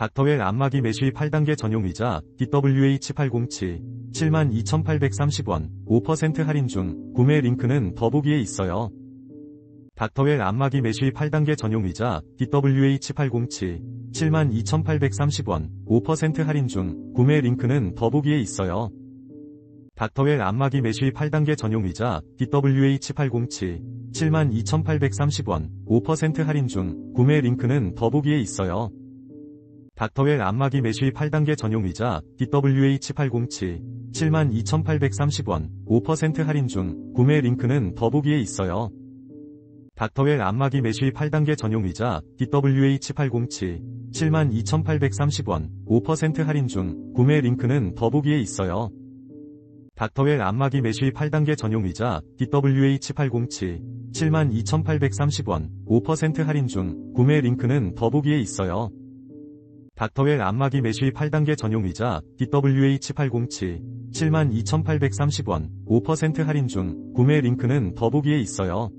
닥터웰 안마기 메쉬 8단계 전용의자 DWH807 72,830원 5% 할인 중 구매 링크는 더보기에 있어요. 닥터웰 안마기 메쉬 8단계 전용의자 DWH807 72,830원 5% 할인 중 구매 링크는 더보기에 있어요. 닥터웰 안마기 메쉬 8단계 전용의자 DWH807 72,830원 5% 할인 중 구매 링크는 더보기에 있어요. 닥터웰 안마기 메쉬 8단계 전용의자 DWH807 72,830원 5% 할인 중 구매 링크는 더보기에 있어요. 닥터웰 안마기 메쉬 8단계 전용의자 DWH807 72,830원 5% 할인 중 구매 링크는 더보기에 있어요. 닥터웰 안마기 메쉬 8단계 전용의자 DWH807 72,830원 5% 할인 중 구매 링크는 더보기에 있어요. 닥터웰 안마기 메쉬 8단계 전용의자 DWH807 72,830원 5% 할인 중 구매 링크는 더보기에 있어요.